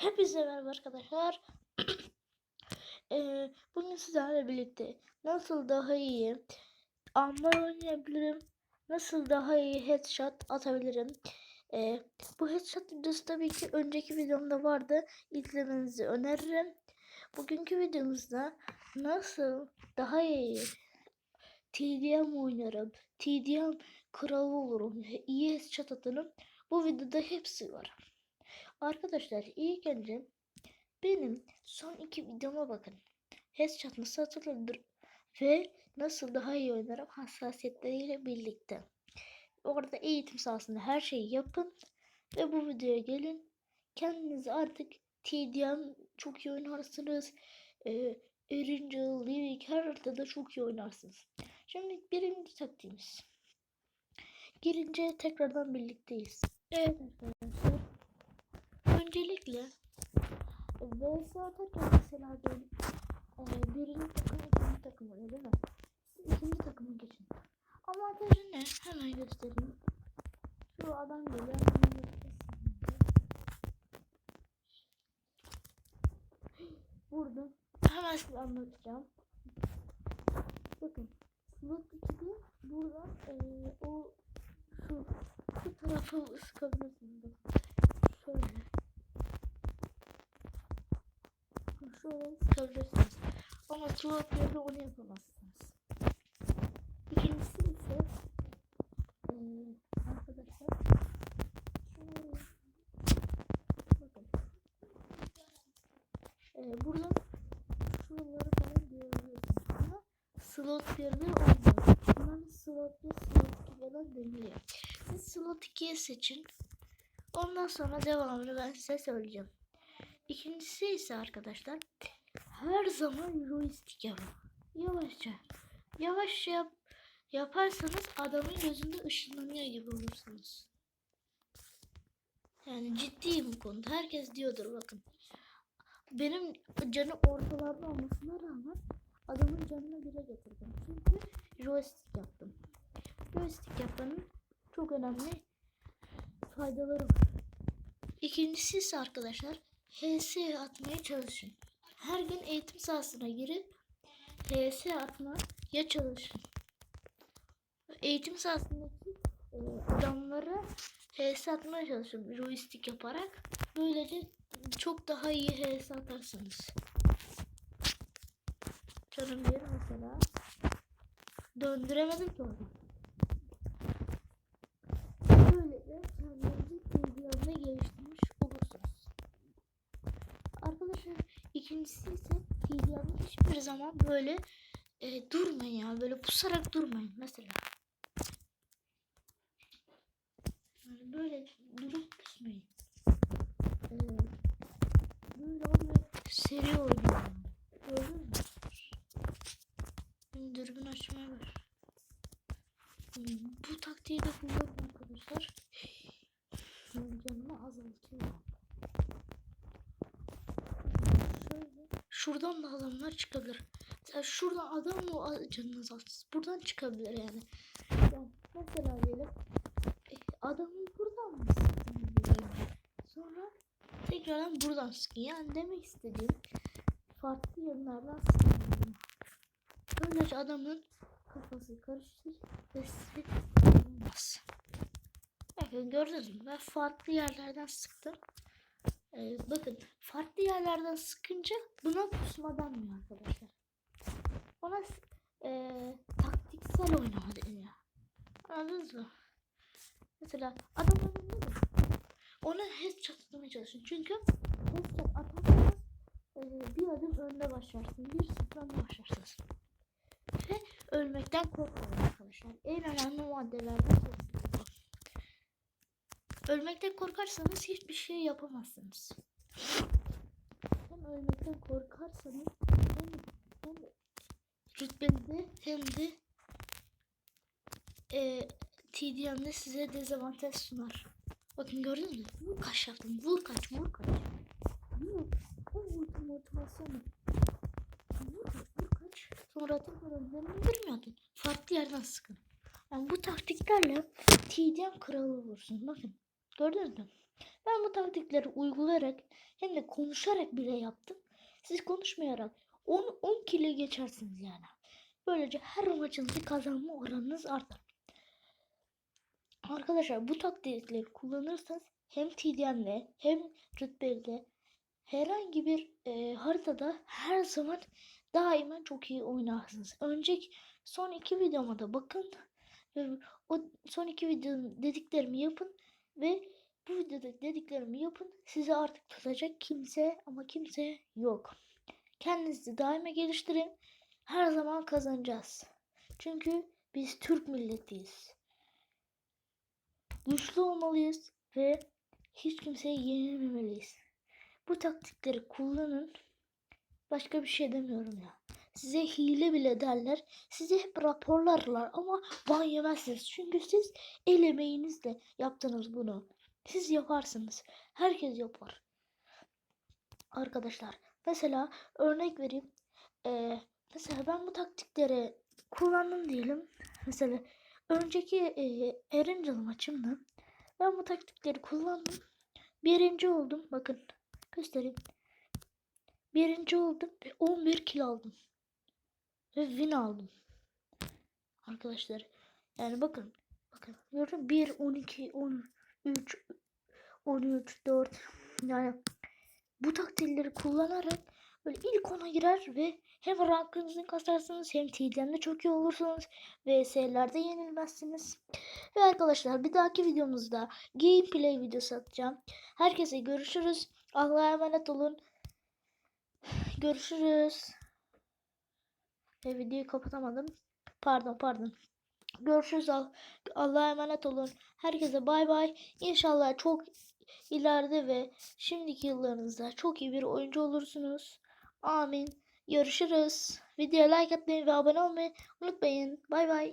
Hepinize merhaba arkadaşlar. Eee, bugün sizlerle birlikte nasıl daha iyi anlar oynayabilirim, nasıl daha iyi headshot atabilirim. Eee, bu headshot videosu tabii ki önceki videomda vardı. İzlemenizi öneririm. Bugünkü videomuzda nasıl daha iyi TDM oynarım, TDM kralı olurum, iyi headshot atarım. Bu videoda hepsi var. Arkadaşlar ilk önce benim son iki videoma bakın. Headshot nasıl atılır ve nasıl daha iyi oynarım hassasiyetleriyle birlikte. Orada eğitim sahasında her şeyi yapın ve bu videoya gelin. Kendinizi artık TDM çok iyi oynarsınız. Ee, Angel, Livik her haritada çok iyi oynarsınız. Şimdi birinci taktiğimiz. Girince tekrardan birlikteyiz. Evet arkadaşlar. Öncelikle VS atarken mesela ben e, birinci takım ikinci takım oluyor değil mi? Siz ikinci takıma geçin. Avantajı ne? Hemen göstereyim. Şu adam geliyor. Vurdum. Hemen size anlatacağım. Bakın. Slot 2'de buradan e, o şu şu tarafı sıkabilirsiniz. Bakın. Şöyle. Şöyle sıkabilirsiniz. Ama slot yerde onu yapamazsınız. İkincisi ise eee arkadaşlar bakın eee buradan şuraları falan görebiliyorsunuz ama slot yerde olmuyor. Bunların slot 1, slot 2 falan deniliyor. Siz slot 2'ye seçin. Ondan sonra devamını ben size söyleyeceğim. İkincisi ise arkadaşlar her zaman joystick yapın. Yavaşça. Yavaşça yap, yaparsanız adamın gözünde ışınlanıyor gibi olursunuz. Yani ciddiyim bu konuda. Herkes diyordur bakın. Benim canı ortalarda olmasına rağmen adamın canını bile getirdim. Çünkü joystick yaptım. Joystick yapmanın çok önemli faydaları var. İkincisi ise arkadaşlar HS atmaya çalışın. Her gün eğitim sahasına girip HS atmaya çalışın. Eğitim sahasındaki e, adamlara HS atmaya çalışın joystick yaparak. Böylece çok daha iyi HS atarsınız. Canım bir mesela döndüremedim ki onu. Böylece kendinizi TDM'de geliştirmiş olursunuz. Arkadaşlar ikincisi ise TDM'de hiçbir zaman böyle e, durmayın ya. Böyle pusarak durmayın mesela. Yani böyle durup pusmayın. E, böyle oluyor. Seri oynuyor. Gördün mü? Şimdi dürbün açmaya ver. Bu taktiği de kullanın arkadaşlar. Canımı azaltıyor. Şuradan da adamlar çıkabilir. Mesela şuradan adam mı canını azaltırsın? Buradan çıkabilir yani. yani mesela diyelim e, adamı buradan mı sıktın. Sonra tekrardan buradan sıkın. Yani demek istediğim farklı yönlerden sıkın. Böylece adamın kafası karışır ve sizi olmaz. Bakın gördünüz mü? Ben farklı yerlerden sıktım. Ee, bakın farklı yerlerden sıkınca buna pusma denmiyor arkadaşlar. Ona e, taktiksel oynama deniyor. Anladınız mı? Mesela adam önünde mi? Ona headshot atmaya çalışın. Çünkü headshot atarsanız e, bir adım önde başlarsın. Bir sıfır önde başlarsınız. Ve ölmekten korkmayın arkadaşlar. En önemli maddelerden bu. Ölmekten korkarsanız hiçbir şey yapamazsınız. Ölmekten korkarsanız hem, hem rütbenizde hem de e, TDM'de size dezavantaj sunar. Bakın gördünüz mü? Vur kaç yaptım. Vur kaç, vur kaç. Vur. Vurdum motivasyonu. Vur kaç, vur kaç. Sonra tekrar önlerine girmiyordun. Farklı yerden sıkın. Yani bu taktiklerle TDM kralı olursun. Bakın. Gördünüz mü? Ben bu taktikleri uygulayarak hem de konuşarak bile yaptım. Siz konuşmayarak 10 10 kilo geçersiniz yani. Böylece her maçınızı kazanma oranınız artar. Arkadaşlar bu taktikleri kullanırsanız hem TDM'le hem rütbeyle herhangi bir e, haritada her zaman daima çok iyi oynarsınız. Önceki son iki videoma da bakın. O son iki videonun dediklerimi yapın ve bu videoda dediklerimi yapın. Sizi artık tutacak kimse ama kimse yok. Kendinizi daima geliştirin. Her zaman kazanacağız. Çünkü biz Türk milletiyiz. Güçlü olmalıyız ve hiç kimseye yenilmemeliyiz. Bu taktikleri kullanın. Başka bir şey demiyorum ya. Size hile bile derler. Size hep raporlarlar ama ban yemezsiniz. Çünkü siz el emeğinizle yaptınız bunu. Siz yaparsınız. Herkes yapar. Arkadaşlar mesela örnek vereyim. Ee, mesela ben bu taktikleri kullandım diyelim. Mesela önceki e, Erangel maçımda ben bu taktikleri kullandım. Birinci oldum. Bakın göstereyim. Birinci oldum ve 11 kill aldım. Ve win aldım. Arkadaşlar yani bakın bakın gördün mü? 1 12 13 13 4 yani bu taktikleri kullanarak böyle ilk ona girer ve hem rankınızı kasarsınız hem TDM'de çok iyi olursunuz. VS'lerde yenilmezsiniz. Ve arkadaşlar bir dahaki videomuzda gameplay videosu atacağım. Herkese görüşürüz. Allah'a emanet olun. Görüşürüz. Ve videoyu kapatamadım. Pardon pardon. Görüşürüz. Al- Allah'a emanet olun. Herkese bay bay. İnşallah çok ileride ve şimdiki yıllarınızda çok iyi bir oyuncu olursunuz. Amin. Görüşürüz. Videoya like atmayı ve abone olmayı unutmayın. Bay bay.